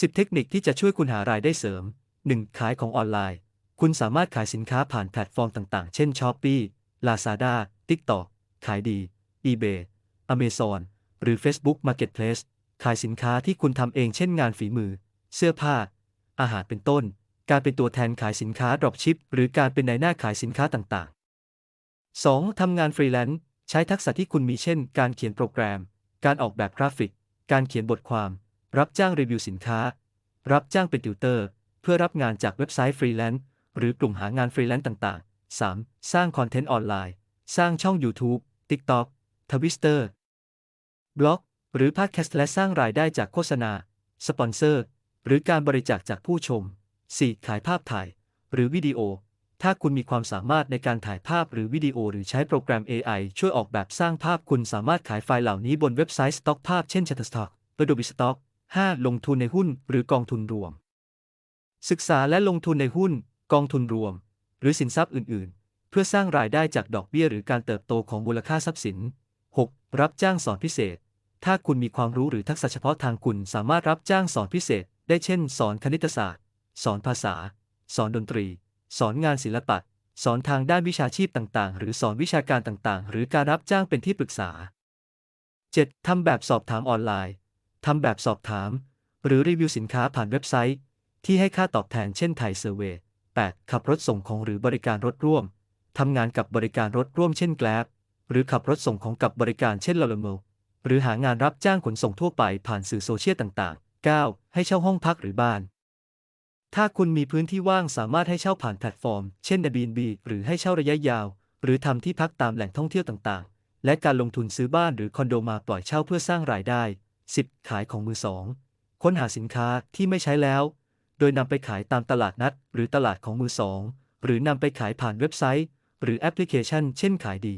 10 เทคนิคที่จะช่วยคุณหารายได้เสริม 1. ขายของออนไลน์ คุณสามารถขายสินค้าผ่านแพลตฟอร์มต่างๆ เช่น Shopee Lazada TikTok ขายดี eBay Amazon หรือ Facebook Marketplace ขายสินค้าที่คุณทำเองเช่นงานฝีมือ เสื้อผ้า อาหารเป็นต้น การเป็นตัวแทนขายสินค้า dropship หรือการเป็นนายหน้าขายสินค้าต่างๆ 2. ทำงานฟรีแลนซ์ใช้ทักษะที่คุณมีเช่น การเขียนโปรแกรม การออกแบบกราฟิก การเขียนบทความ รับจ้างรีวิวสินค้า รับจ้างเป็นติวเตอร์ เพื่อรับงานจากเว็บไซต์ฟรีแลนซ์หรือกลุ่มหางานฟรีแลนซ์ต่างๆ 3. สร้างคอนเทนต์ออนไลน์ สร้างช่อง YouTube TikTok Twitter บล็อก หรือพอดแคสต์และสร้างรายได้จากโฆษณา สปอนเซอร์ หรือการบริจาคจากผู้ชม 4. ขายภาพถ่าย หรือวิดีโอ ถ้าคุณมีความสามารถในการถ่ายภาพหรือวิดีโอ หรือใช้โปรแกรม AI ช่วยออกแบบสร้างภาพคุณสามารถขายไฟล์เหล่านี้บนเว็บไซต์สต็อกภาพเช่น Shutterstock Adobe Stock 5. ลงทุนในหุ้นหรือกองทุนรวม ศึกษาและลงทุนในหุ้น กองทุนรวม หรือสินทรัพย์อื่น ๆ เพื่อสร้างรายได้จากดอกเบี้ยหรือการเติบโตของมูลค่าทรัพย์สิน 6. รับจ้างสอนพิเศษ ถ้าคุณมีความรู้หรือทักษะเฉพาะทางคุณสามารถรับจ้างสอนพิเศษ ได้เช่น สอนคณิตศาสตร์ สอนภาษา สอนดนตรี สอนงานศิลปะ สอนทางด้านวิชาชีพต่าง ๆ หรือสอนวิชาการต่าง ๆ หรือการรับจ้างเป็นที่ปรึกษา 7. ทำแบบสอบถามออนไลน์ ทำแบบสอบถาม หรือรีวิวสินค้าผ่านเว็บไซต์ ที่ให้ค่าตอบแทนเช่นไทยเซอร์เวย์ 8. ขับรถส่งของหรือบริการรถร่วม ทำงานกับบริการรถร่วมเช่น Grab หรือขับรถส่งของกับบริการเช่น l o l o m o หรือหางานรับจ้างขนส่งทั่วไปผ่านสื่อโซเชียลต่างๆ 9. ให้เช่าห้องพักหรือบ้าน ถ้าคุณมีพื้นที่ว่างสามารถให้เช่าผ่านแพลตฟอร์ม เช่น Airbnb หรือให้เช่าระยะยาว หรือทำที่พักตามแหล่งท่องเที่ยวต่างๆ และการลงทุนซื้อบ้านหรือคอนโดมาปล่อยเช่าเพื่อสร้างรายได้ 10. ขายของมือสองค้นหาสินค้าที่ไม่ใช้แล้ว โดยนำไปขายตามตลาดนัด หรือตลาดของมือสอง หรือนำไปขายผ่านเว็บไซต์ หรือแอปพลิเคชัน เช่นขายดี